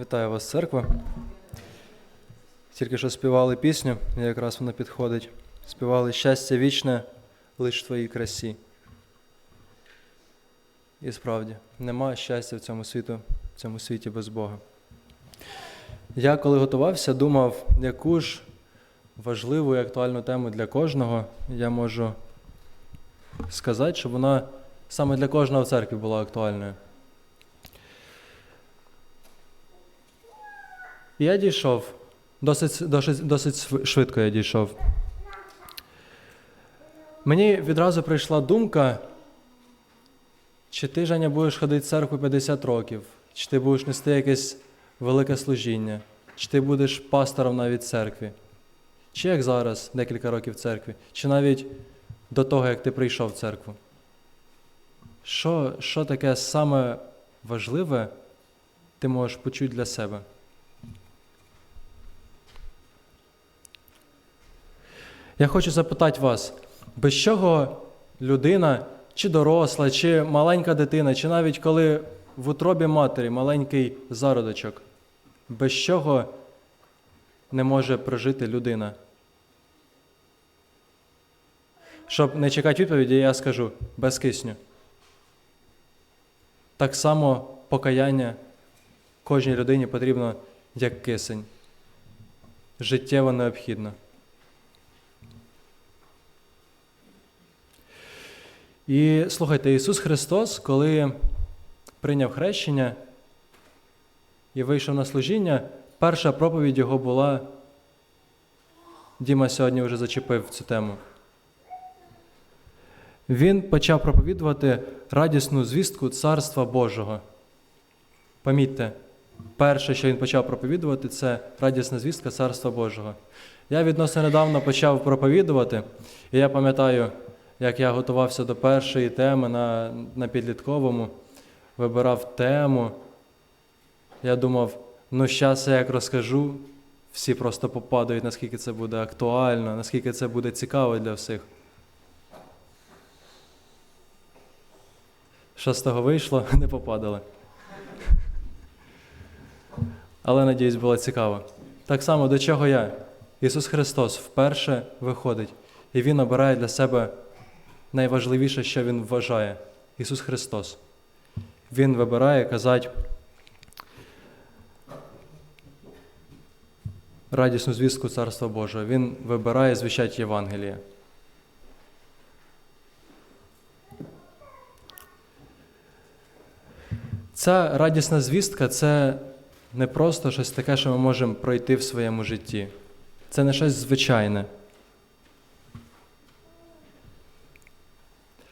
Вітаю вас, церква. Тільки що співали пісню, і якраз вона підходить. Співали щастя вічне лиш в твоїй красі. І справді, нема щастя в цьому світу, в цьому світі без Бога. Я, коли готувався, думав, яку ж важливу і актуальну тему для кожного я можу сказати, щоб вона саме для кожного в церкві була актуальною. І я дійшов. Досить, досить, досить швидко я дійшов. Мені відразу прийшла думка, чи ти, Женя, будеш ходити в церкву 50 років, чи ти будеш нести якесь велике служіння, чи ти будеш пастором навіть церкві, чи як зараз, декілька років в церкві, чи навіть до того, як ти прийшов в церкву. Що, що таке саме важливе ти можеш почути для себе? Я хочу запитати вас, без чого людина, чи доросла, чи маленька дитина, чи навіть коли в утробі матері маленький зародочок, без чого не може прожити людина? Щоб не чекати відповіді, я скажу без кисню. Так само покаяння кожній людині потрібно як кисень. Життєво необхідно. І слухайте, Ісус Христос, коли прийняв хрещення і вийшов на служіння, перша проповідь його була. Діма сьогодні вже зачепив цю тему. Він почав проповідувати радісну звістку Царства Божого. Помітьте, перше, що він почав проповідувати, це радісна звістка Царства Божого. Я відносно недавно почав проповідувати, і я пам'ятаю, як я готувався до першої теми на, на підлітковому, вибирав тему. Я думав, ну зараз я як розкажу, всі просто попадають, наскільки це буде актуально, наскільки це буде цікаво для всіх. Що з того вийшло, не попадали. Але надіюсь, було цікаво. Так само до чого я? Ісус Христос вперше виходить, і Він обирає для себе найважливіше, що Він вважає Ісус Христос. Він вибирає казати радісну звістку Царства Божого. Він вибирає звіщати Євангеліє. Ця радісна звістка це не просто щось таке, що ми можемо пройти в своєму житті. Це не щось звичайне.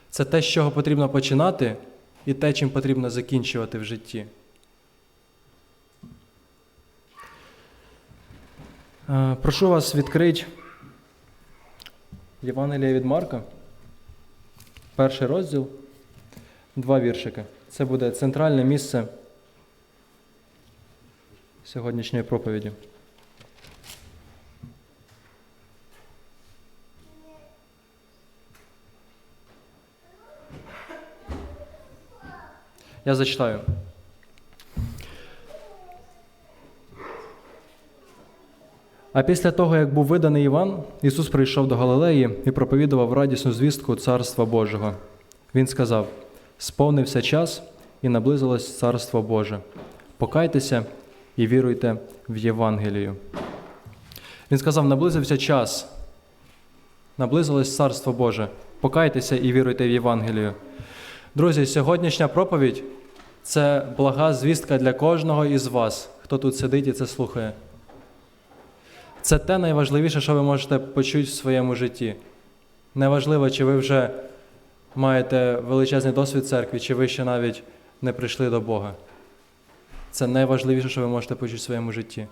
Це те, з чого потрібно починати, і те, чим потрібно закінчувати в житті. Е, Прошу вас відкрити Євангелія від Марка, перший розділ, два віршики. Це буде центральне місце сьогоднішньої проповіді. Я зачитаю. А після того, як був виданий Іван, Ісус прийшов до Галилеї і проповідував радісну звістку Царства Божого. Він сказав: Сповнився час і наблизилось Царство Боже. Покайтеся і віруйте в Євангелію. Він сказав: наблизився час, наблизилось Царство Боже. Покайтеся і віруйте в Євангелію. Друзі, сьогоднішня проповідь це блага звістка для кожного із вас, хто тут сидить і це слухає. Це те найважливіше, що ви можете почути в своєму житті. Неважливо, чи ви вже маєте величезний досвід церкви, чи ви ще навіть не прийшли до Бога. Це найважливіше, що ви можете почути в своєму житті.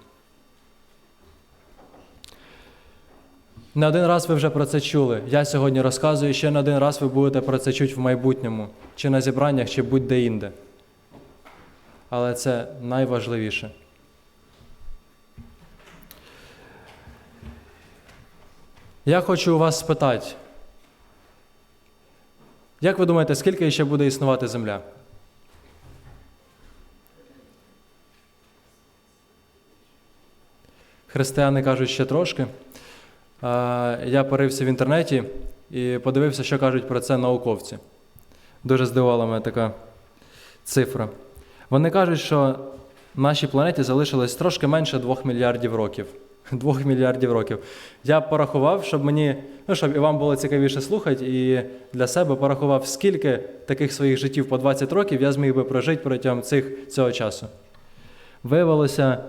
Не один раз ви вже про це чули. Я сьогодні розказую, ще не один раз ви будете про це чути в майбутньому, чи на зібраннях, чи будь-де інде. Але це найважливіше. Я хочу у вас спитати, як ви думаєте, скільки ще буде існувати Земля? християни кажуть ще трошки. Я порився в інтернеті і подивився, що кажуть про це науковці. Дуже здивувала мене така цифра. Вони кажуть, що нашій планеті залишилось трошки менше 2 мільярдів років. 2 мільярдів років. Я порахував, щоб мені, ну щоб і вам було цікавіше слухати, і для себе порахував, скільки таких своїх життів по 20 років я зміг би прожити протягом цих, цього часу. Виявилося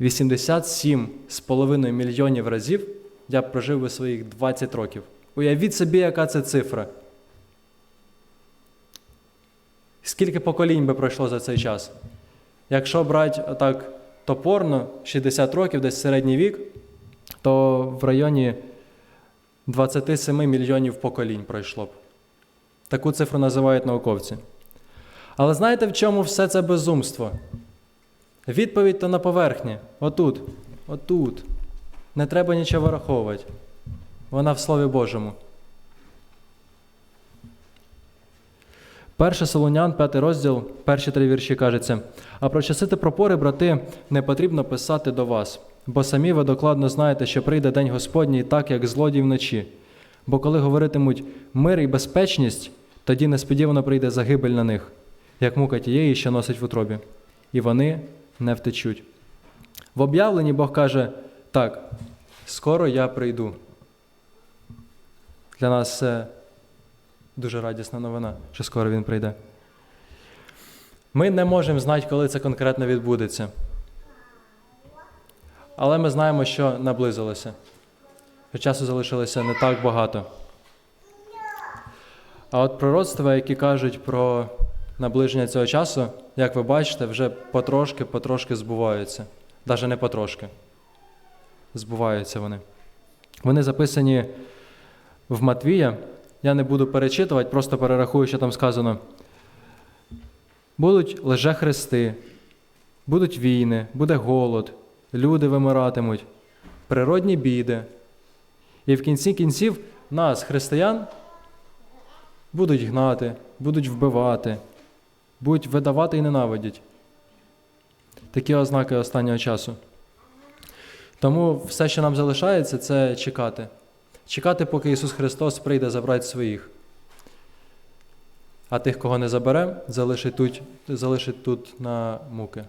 87,5 мільйонів разів я прожив би своїх 20 років. Уявіть собі, яка це цифра. Скільки поколінь би пройшло за цей час? Якщо брати отак топорно, 60 років, десь середній вік, то в районі 27 мільйонів поколінь пройшло б. Таку цифру називають науковці. Але знаєте, в чому все це безумство? Відповідь то на поверхні. Отут. Отут. Не треба нічого вираховувати. Вона в Слові Божому. Перше Солонян, п'ятий розділ, перші три вірші кажеться: А про часи та пропори, брати, не потрібно писати до вас, бо самі ви докладно знаєте, що прийде день Господній так, як злодій вночі. Бо коли говоритимуть мир і безпечність, тоді несподівано прийде загибель на них, як мука тієї, що носить в утробі, і вони не втечуть. В об'явленні Бог каже: так, скоро я прийду. Для нас це дуже радісна новина, що скоро він прийде. Ми не можемо знати, коли це конкретно відбудеться. Але ми знаємо, що наблизилося. Що часу залишилося не так багато. А от пророцтва, які кажуть про наближення цього часу, як ви бачите, вже потрошки-потрошки збуваються. Навіть не потрошки. Збуваються вони. Вони записані в Матвія. Я не буду перечитувати, просто перерахую, що там сказано. Будуть лжехрести, будуть війни, буде голод, люди вимиратимуть, природні біди. І в кінці кінців нас, християн, будуть гнати, будуть вбивати, будуть видавати і ненавидять. Такі ознаки останнього часу. Тому все, що нам залишається, це чекати. Чекати, поки Ісус Христос прийде забрати своїх. А тих, кого не забере, залишить тут, залишить тут на муки.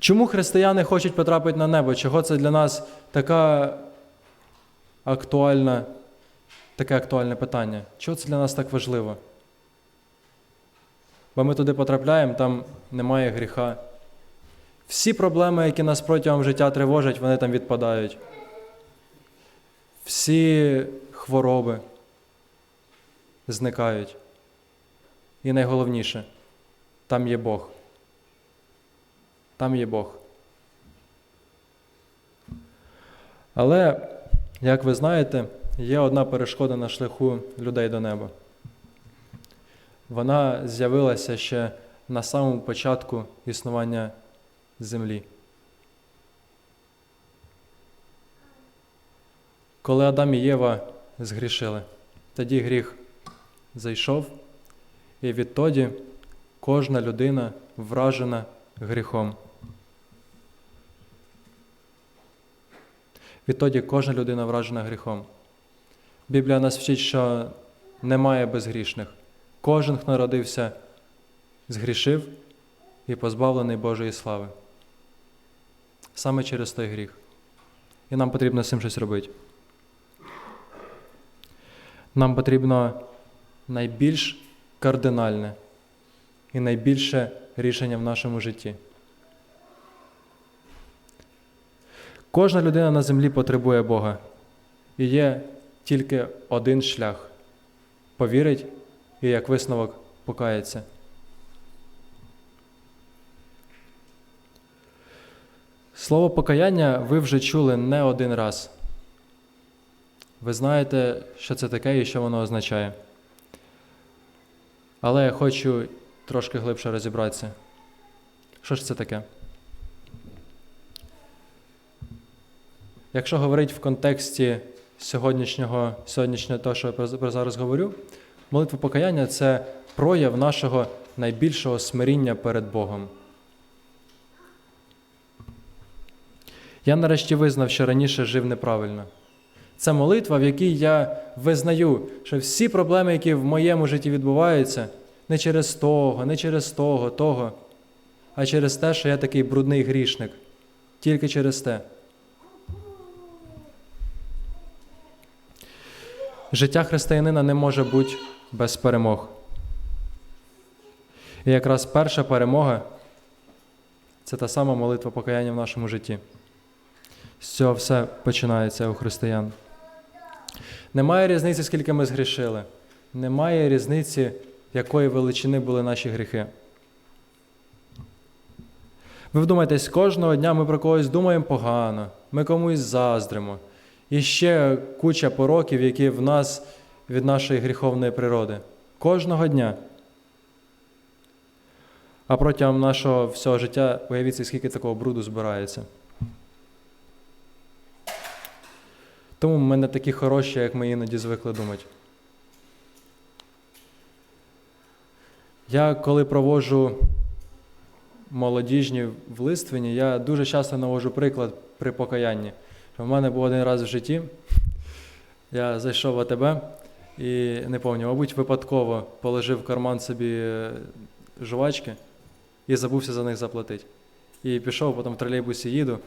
Чому християни хочуть потрапити на небо? Чого це для нас така актуальна, таке актуальне питання? Чого це для нас так важливо? Бо ми туди потрапляємо, там немає гріха. Всі проблеми, які нас протягом життя тривожать, вони там відпадають. Всі хвороби зникають. І найголовніше, там є Бог. Там є Бог. Але, як ви знаєте, є одна перешкода на шляху людей до неба. Вона з'явилася ще на самому початку існування землі. Коли Адам і Єва згрішили, тоді гріх зайшов, і відтоді кожна людина вражена гріхом. Відтоді кожна людина вражена гріхом. Біблія нас вчить, що немає безгрішних. Кожен, хто народився, згрішив і позбавлений Божої слави. Саме через той гріх. І нам потрібно з цим щось робити. Нам потрібно найбільш кардинальне і найбільше рішення в нашому житті. Кожна людина на землі потребує Бога. І є тільки один шлях повірить і як висновок покається. Слово покаяння ви вже чули не один раз. Ви знаєте, що це таке і що воно означає. Але я хочу трошки глибше розібратися. Що ж це таке? Якщо говорити в контексті сьогоднішнього, сьогоднішнього того, що я про зараз говорю, молитва покаяння це прояв нашого найбільшого смиріння перед Богом. Я нарешті визнав, що раніше жив неправильно. Це молитва, в якій я визнаю, що всі проблеми, які в моєму житті відбуваються, не через того, не через того, того, а через те, що я такий брудний грішник. Тільки через те. Життя християнина не може бути без перемог. І якраз перша перемога це та сама молитва покаяння в нашому житті. З цього все починається у християн. Немає різниці, скільки ми згрішили. Немає різниці, якої величини були наші гріхи. Ви вдумайтесь, кожного дня ми про когось думаємо погано, ми комусь заздримо. І ще куча пороків, які в нас від нашої гріховної природи. Кожного дня. А протягом нашого всього життя уявіться, скільки такого бруду збирається. Тому ми не такі хороші, як ми іноді звикли думати. Я коли проводжу молодіжні в Листвині, я дуже часто навожу приклад при покаянні. У мене був один раз в житті, я зайшов в АТБ і не пам'ятаю, мабуть, випадково положив в карман собі е, жувачки і забувся за них заплатити. І пішов, потім в тролейбусі їду,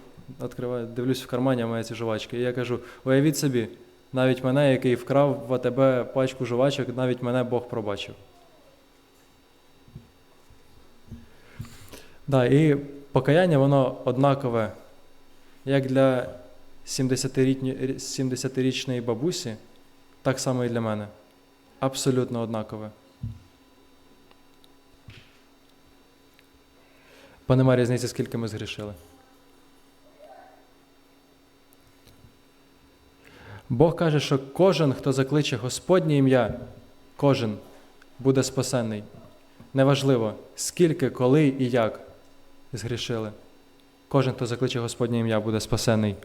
відкриваю, дивлюсь в кармані, а має ці жувачки. І я кажу: уявіть собі, навіть мене, який вкрав в АТБ пачку жувачок, навіть мене Бог пробачив. Да, і покаяння, воно однакове, як для 70-річної бабусі, так само і для мене. Абсолютно однакове. Бо нема різниці, скільки ми згрішили. Бог каже, що кожен, хто закличе Господнє ім'я, кожен буде спасенний. Неважливо, скільки, коли і як згрішили. Кожен, хто закличе Господнє ім'я, буде спасений.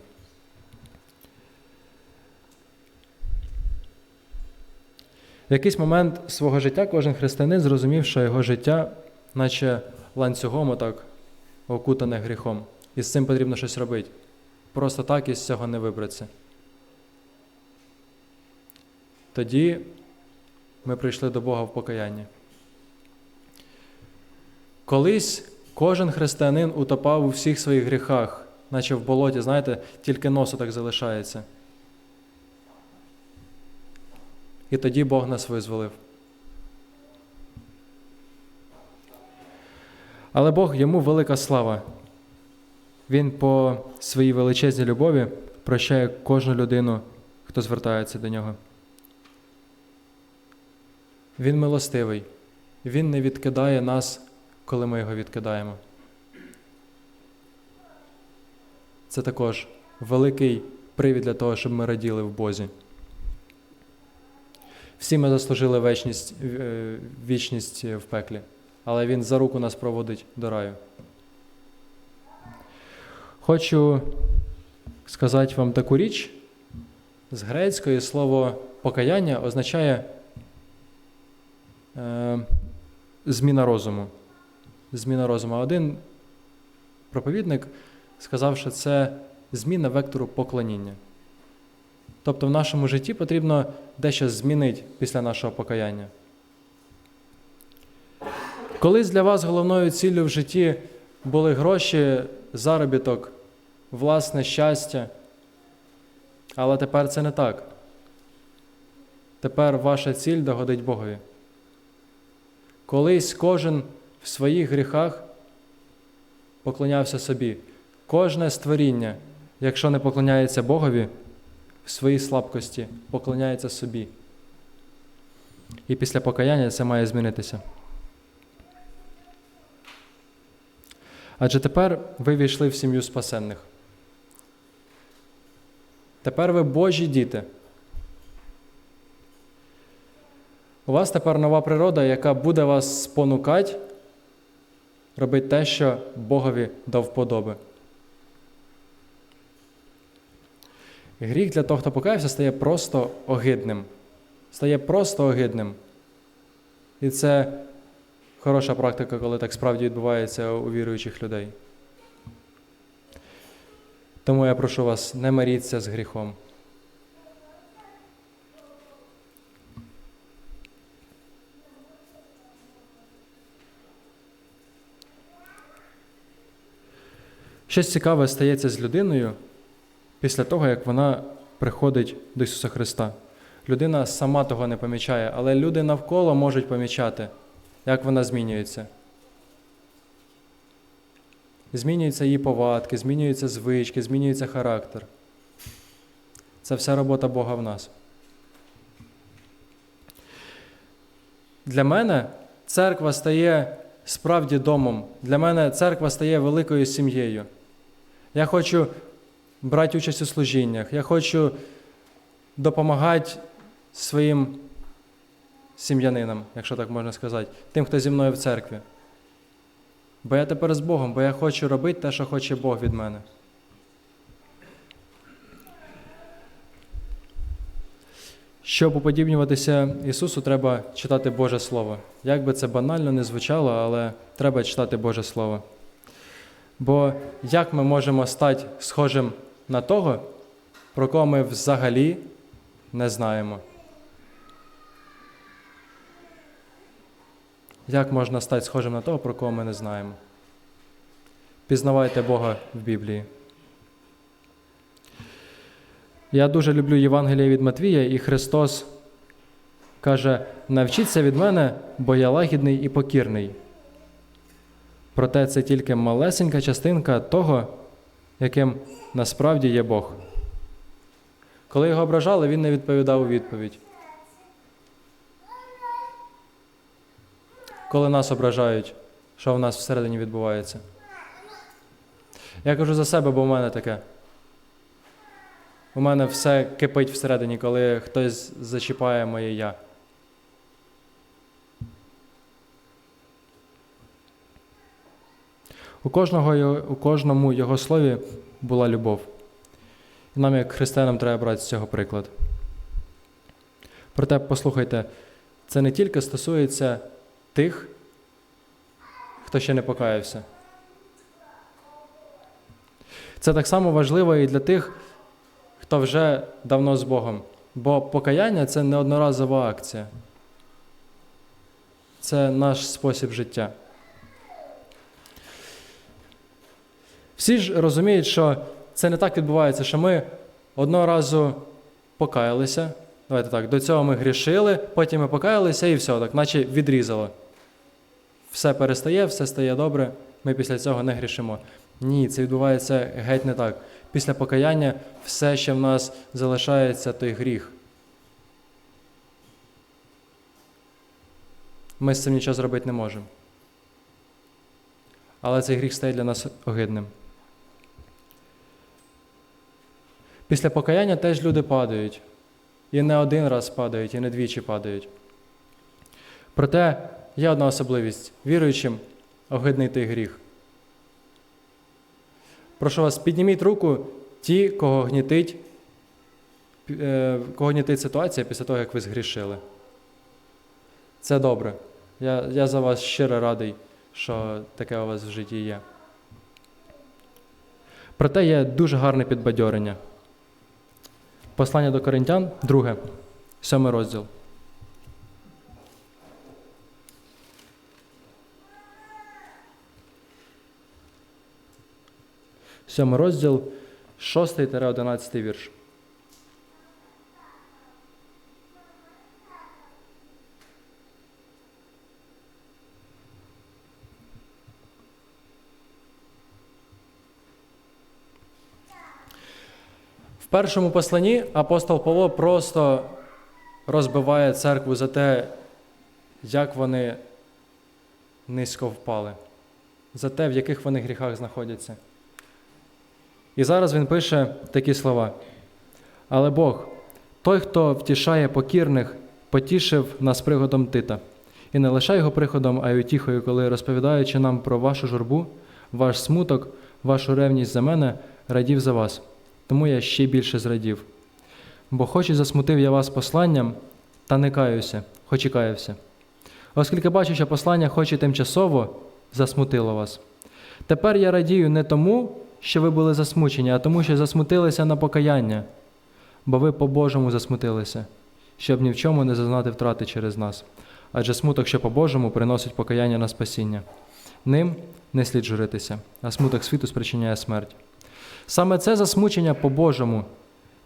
В якийсь момент свого життя кожен християнин зрозумів, що його життя, наче ланцюгом отак, окутане гріхом. І з цим потрібно щось робити. Просто так із цього не вибратися. Тоді ми прийшли до Бога в покаянні. Колись кожен християнин утопав у всіх своїх гріхах, наче в болоті, знаєте, тільки носу так залишається. І тоді Бог нас визволив. Але Бог йому велика слава. Він по своїй величезній любові прощає кожну людину, хто звертається до нього. Він милостивий, Він не відкидає нас, коли ми його відкидаємо. Це також великий привід для того, щоб ми раділи в Бозі. Всі ми заслужили вечність, е, вічність в пеклі, але Він за руку нас проводить до раю. Хочу сказати вам таку річ. З грецької слово покаяння означає е, зміна розуму. Зміна розуму. Один проповідник сказав, що це зміна вектору поклоніння. Тобто в нашому житті потрібно дещо змінити після нашого покаяння. Колись для вас головною ціллю в житті були гроші, заробіток, власне щастя. Але тепер це не так. Тепер ваша ціль догодить Богові. Колись кожен в своїх гріхах поклонявся собі. Кожне створіння, якщо не поклоняється Богові, в своїй слабкості поклоняється собі. І після покаяння це має змінитися. Адже тепер ви війшли в сім'ю спасенних. Тепер ви Божі діти. У вас тепер нова природа, яка буде вас спонукати робити те, що Богові до вподоби. Гріх для того, хто покаявся, стає просто огидним. Стає просто огидним. І це хороша практика, коли так справді відбувається у віруючих людей. Тому я прошу вас, не маріться з гріхом. Щось цікаве стається з людиною після того, як вона приходить до Ісуса Христа. Людина сама того не помічає, але люди навколо можуть помічати, як вона змінюється. Змінюються її повадки, змінюються звички, змінюється характер. Це вся робота Бога в нас. Для мене церква стає справді домом. Для мене церква стає великою сім'єю. Я хочу брати участь у служіннях, я хочу допомагати своїм сім'янинам, якщо так можна сказати, тим, хто зі мною в церкві. Бо я тепер з Богом, бо я хочу робити те, що хоче Бог від мене. Щоб уподібнюватися Ісусу, треба читати Боже Слово. Як би це банально не звучало, але треба читати Боже Слово. Бо як ми можемо стати схожим на того, про кого ми взагалі не знаємо? Як можна стати схожим на того, про кого ми не знаємо? Пізнавайте Бога в Біблії. Я дуже люблю Євангеліє від Матвія, і Христос каже: навчіться від мене, бо я лагідний і покірний. Проте це тільки малесенька частинка того, яким насправді є Бог. Коли його ображали, він не відповідав у відповідь. Коли нас ображають, що в нас всередині відбувається. Я кажу за себе, бо в мене таке. У мене все кипить всередині, коли хтось зачіпає моє я. У кожного, у кожному його слові була любов. І нам, як християнам, треба брати з цього приклад. Проте, послухайте, це не тільки стосується тих, хто ще не покаявся. Це так само важливо і для тих, хто вже давно з Богом. Бо покаяння це не одноразова акція. Це наш спосіб життя. Всі ж розуміють, що це не так відбувається, що ми одного разу покаялися. Давайте так, до цього ми грішили, потім ми покаялися і все, так, наче відрізало. Все перестає, все стає добре, ми після цього не грішимо. Ні, це відбувається геть не так. Після покаяння все ще в нас залишається той гріх. Ми з цим нічого зробити не можемо. Але цей гріх стає для нас огидним. Після покаяння теж люди падають. І не один раз падають, і не двічі падають. Проте є одна особливість віруючим огидний той гріх. Прошу вас, підніміть руку ті, кого гнітить, е, кого гнітить ситуація після того, як ви згрішили. Це добре. Я, я за вас щиро радий, що таке у вас в житті є. Проте є дуже гарне підбадьорення. Послання до Коринтян, друге, сьомий розділ. Сьомий розділ, 6-11 вірш. В першому посланні апостол Павло просто розбиває церкву за те, як вони низько впали, за те, в яких вони гріхах знаходяться. І зараз він пише такі слова. Але Бог, той, хто втішає покірних, потішив нас приходом Тита, і не лише його приходом, а й утіхою, коли, розповідаючи нам про вашу журбу, ваш смуток, вашу ревність за мене, радів за вас. Тому я ще більше зрадів. Бо хоч і засмутив я вас посланням, та не каюся, хоч і каявся. оскільки бачу, що послання, хоч і тимчасово, засмутило вас. Тепер я радію не тому, що ви були засмучені, а тому, що засмутилися на покаяння, бо ви по-божому засмутилися, щоб ні в чому не зазнати втрати через нас. Адже смуток, що по-божому, приносить покаяння на спасіння. Ним не слід журитися, а смуток світу спричиняє смерть. Саме це засмучення по-божому.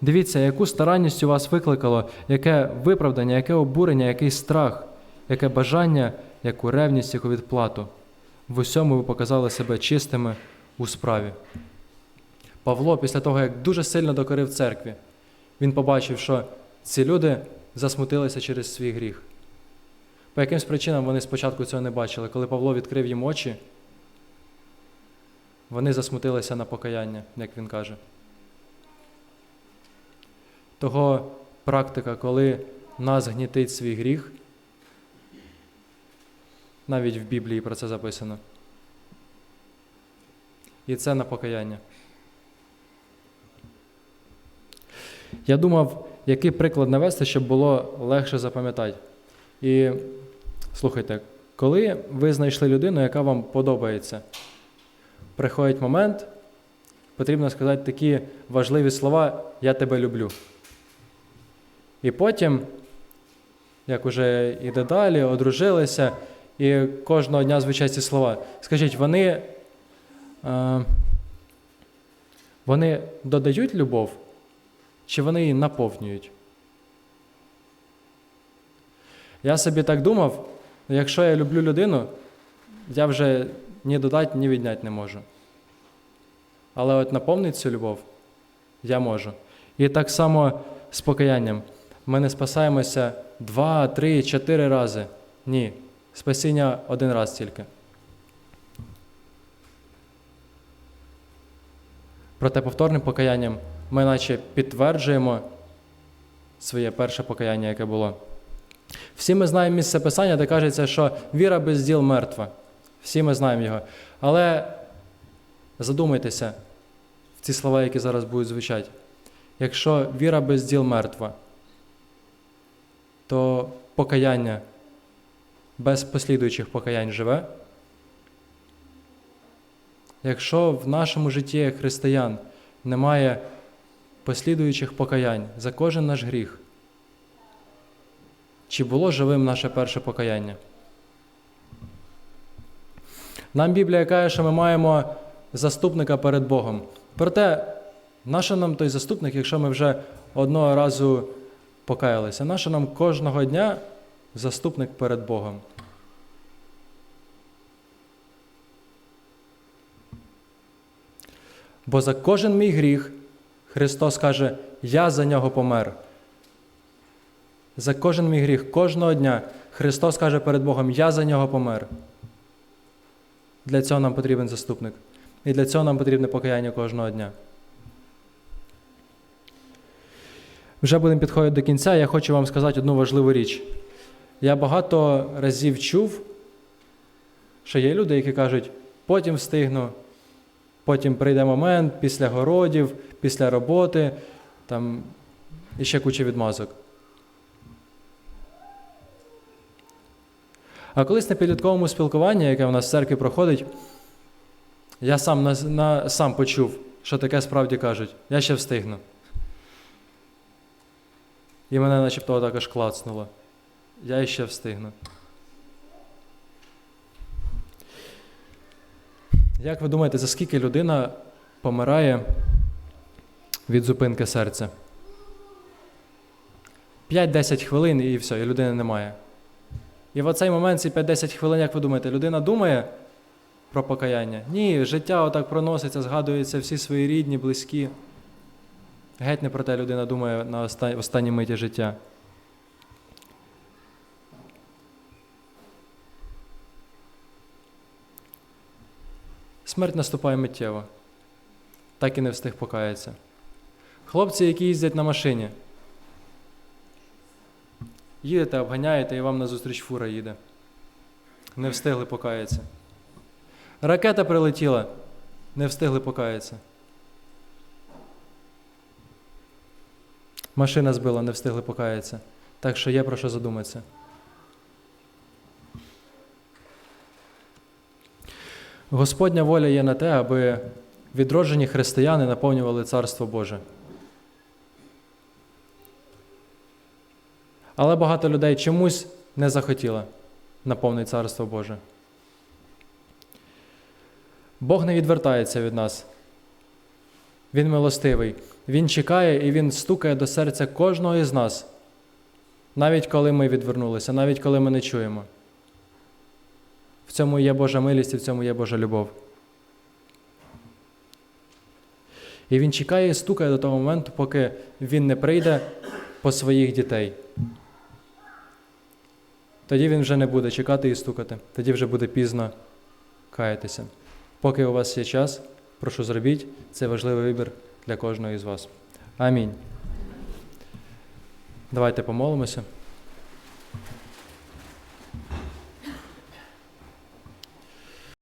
Дивіться, яку старанність у вас викликало, яке виправдання, яке обурення, який страх, яке бажання, яку ревність, яку відплату. В усьому ви показали себе чистими у справі. Павло, після того, як дуже сильно докорив церкві, він побачив, що ці люди засмутилися через свій гріх. По якимсь причинам вони спочатку цього не бачили. Коли Павло відкрив їм очі, вони засмутилися на покаяння, як він каже. Того практика, коли нас гнітить свій гріх, навіть в Біблії про це записано. І це на покаяння. Я думав, який приклад навести, щоб було легше запам'ятати. І слухайте, коли ви знайшли людину, яка вам подобається, приходить момент, потрібно сказати такі важливі слова Я тебе люблю. І потім, як уже іде далі, одружилися, і кожного дня звучать ці слова. Скажіть, вони, е, вони додають любов, чи вони її наповнюють? Я собі так думав, якщо я люблю людину, я вже ні додати, ні відняти не можу. Але от наповнити цю любов я можу. І так само з покаянням. Ми не спасаємося два, три, чотири рази. Ні. Спасіння один раз тільки. Проте повторним покаянням ми наче підтверджуємо своє перше покаяння, яке було. Всі ми знаємо місце Писання, де кажеться, що віра без діл мертва. Всі ми знаємо його. Але задумайтеся в ці слова, які зараз будуть звучати. Якщо віра без діл мертва, то покаяння без послідуючих покаянь живе. Якщо в нашому житті християн немає послідуючих покаянь за кожен наш гріх, чи було живим наше перше покаяння? Нам Біблія каже, що ми маємо заступника перед Богом. Проте, нащо нам той заступник, якщо ми вже одного разу покаялися? Нащо нам кожного дня заступник перед Богом? Бо за кожен мій гріх Христос каже, я за нього помер. За кожен мій гріх кожного дня Христос каже перед Богом, я за нього помер. Для цього нам потрібен заступник. І для цього нам потрібне покаяння кожного дня. Вже будемо підходити до кінця. Я хочу вам сказати одну важливу річ. Я багато разів чув, що є люди, які кажуть, потім встигну, потім прийде момент після городів, після роботи, там і ще куча відмазок. А колись на підлітковому спілкуванні, яке в нас в церкві проходить, я сам на, на, сам почув, що таке справді кажуть. Я ще встигну. І мене начебто також клацнуло. Я ще встигну. Як ви думаєте, за скільки людина помирає від зупинки серця? 5-10 хвилин і все, і людини немає. І в оцей момент, ці 5-10 хвилин, як ви думаєте, людина думає про покаяння? Ні, життя отак проноситься, згадуються всі свої рідні, близькі. Геть не про те людина думає на останній миті життя. Смерть наступає миттєво. Так і не встиг покаятися. Хлопці, які їздять на машині. Їдете, обганяєте і вам назустріч фура їде. Не встигли покаятися. Ракета прилетіла, не встигли покаятися. Машина збила, не встигли покаятися. Так що є про що задуматися. Господня воля є на те, аби відроджені християни наповнювали Царство Боже. Але багато людей чомусь не захотіло наповнити Царство Боже. Бог не відвертається від нас. Він милостивий. Він чекає і Він стукає до серця кожного із нас, навіть коли ми відвернулися, навіть коли ми не чуємо. Цьому є Божа милість і в цьому є Божа любов. І він чекає і стукає до того моменту, поки він не прийде по своїх дітей. Тоді він вже не буде чекати і стукати, тоді вже буде пізно каятися. Поки у вас є час, прошу зробіть це важливий вибір для кожного із вас. Амінь. Давайте помолимося.